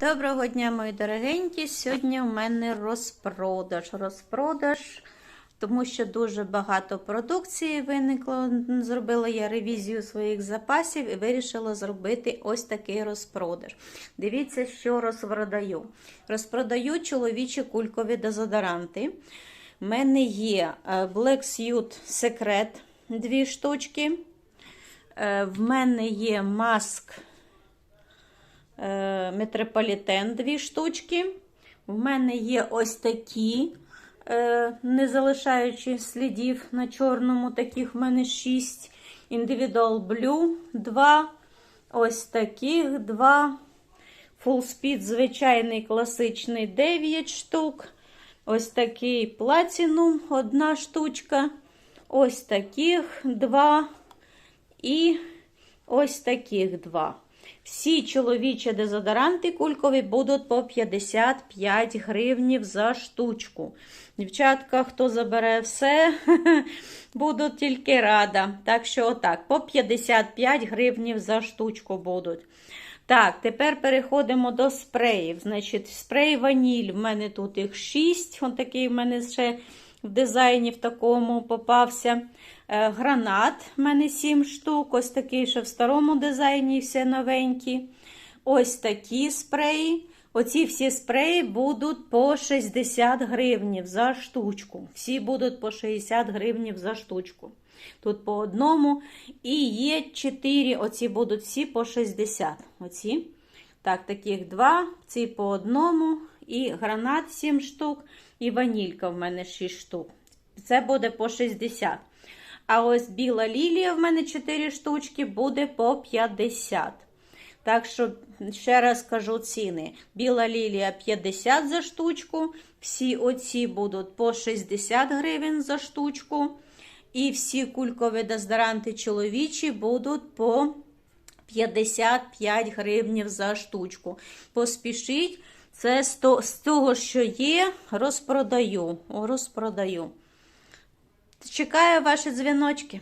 Доброго дня, мої дорогенькі. Сьогодні у мене розпродаж. Розпродаж, тому що дуже багато продукції виникло. Зробила я ревізію своїх запасів і вирішила зробити ось такий розпродаж. Дивіться, що розпродаю. Розпродаю чоловічі кулькові дезодоранти. У мене є е, Black Suit Secret дві штучки. Е, В мене є маск е, метрополітен дві штучки. В мене є ось такі, е, не залишаючи слідів на чорному, таких в мене 6. Individual Blue 2. Ось таких 2. Full Speed звичайний класичний 9 штук. Ось такий Platinum одна штучка. Ось таких два. І ось таких два. Всі чоловічі дезодоранти кулькові будуть по 55 гривнів за штучку. Дівчатка, хто забере все, буду тільки рада. Так що, отак, по 55 гривнів за штучку будуть. Так, тепер переходимо до спреїв. Значить, спрей ваніль. В мене тут їх 6. Ось такий в мене ще в дизайні в такому попався. Е, Гранат в мене 7 штук. Ось такий, що в старому дизайні, все новенькі. Ось такі спреї. Оці всі спреї будуть по 60 гривнів за штучку. Всі будуть по 60 гривнів за штучку. Тут по одному. І є 4, оці будуть всі по 60. Оці. Так, таких два, ці по одному. І гранат 7 штук, і ванілька в мене 6 штук. Це буде по 60. А ось біла лілія в мене 4 штучки буде по 50. Так що, ще раз кажу ціни. Біла лілія 50 за штучку. Всі оці будуть по 60 гривень за штучку. І всі кулькові дезодоранти чоловічі будуть по 55 гривнів за штучку. Поспішіть, це з то- з того, що є, розпродаю. Розпродаю. Чекаю ваші дзвіночки.